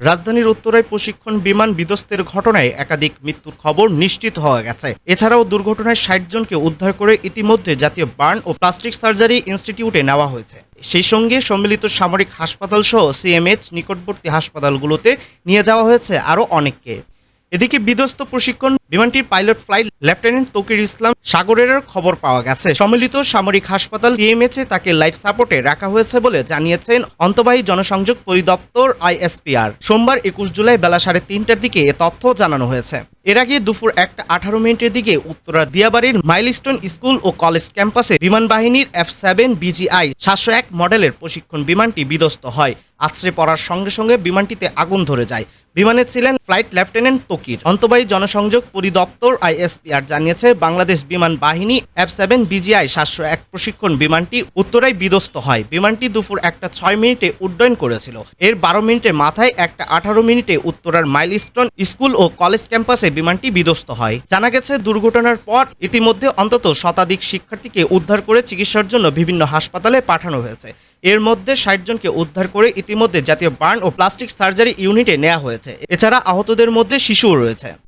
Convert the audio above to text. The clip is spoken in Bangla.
রাজধানীর উত্তরায় প্রশিক্ষণ বিমান বিধ্বস্তের ঘটনায় একাধিক মৃত্যুর খবর নিশ্চিত হওয়া গেছে। এছাড়াও দুর্ঘটনায় ষাট জনকে উদ্ধার করে ইতিমধ্যে জাতীয় বার্ন ও প্লাস্টিক সার্জারি ইনস্টিটিউটে নেওয়া হয়েছে। সেই সঙ্গে সম্মিলিত সামরিক হাসপাতাল সহ সিএমএইচ নিকটবর্তী হাসপাতালগুলোতে নিয়ে যাওয়া হয়েছে আরও অনেককে। এদিকে বিধ্বস্ত প্রশিক্ষণ বিমানটির pilot flight lieutenant Tokir Islam সাগরের খবর পাওয়া গেছে। সম্মিলিত সামরিক হাসপাতাল সিএমএচে তাকে লাইফ সাপোর্টে রাখা হয়েছে বলে জানিয়েছেন অন্তবাহী জনসংযোগ পরিদপ্তর আইএসপিআর। সোমবার একুশ জুলাই বেলা সাড়ে তিনটার দিকে এ তথ্য জানানো হয়েছে। এর আগে দুপুর একটা আঠারো মিনিটের দিকে উত্তরা দিয়াবাড়ির মাইলস্টোন স্কুল ও কলেজ ক্যাম্পাসে বিমান বাহিনীর এফ সেভেন বিজিআই সাতশো এক মডেলের প্রশিক্ষণ বিমানটি বিধ্বস্ত হয়। আছড়ে পড়ার সঙ্গে সঙ্গে বিমানটিতে আগুন ধরে যায়। বিমানে ছিলেন ফ্লাইট লেফটেন্যান্ট তকির। অন্তবাহী জনসংযোগ পরিদপ্তর আইএসপিআর জানিয়েছে, বাংলাদেশ বিমান বাহিনী এফ সেভেন বিজিআই সাতশো এক প্রশিক্ষণ বিমানটি উত্তরায় বিধ্বস্ত হয়। বিমানটি দুপুর একটা ছয় মিনিটে উড্ডয়ন করেছিল। এর বারো মিনিটের মাথায় একটা আঠারো মিনিটে উত্তরার মাইলস্টোন স্কুল ও কলেজ ক্যাম্পাসে বিমানটি বিধ্বস্ত হয়। জানা গেছে, দুর্ঘটনার পর ইতিমধ্যে অন্তত শতাধিক শিক্ষার্থীকে উদ্ধার করে চিকিৎসার জন্য বিভিন্ন হাসপাতালে পাঠানো হয়েছে। এর মধ্যে ষাট জনকে উদ্ধার করে ইতিমধ্যে জাতীয় বার্ন ও প্লাস্টিক সার্জারি ইউনিটে নেওয়া হয়েছে। এছাড়া আহতদের মধ্যে শিশুও রয়েছে।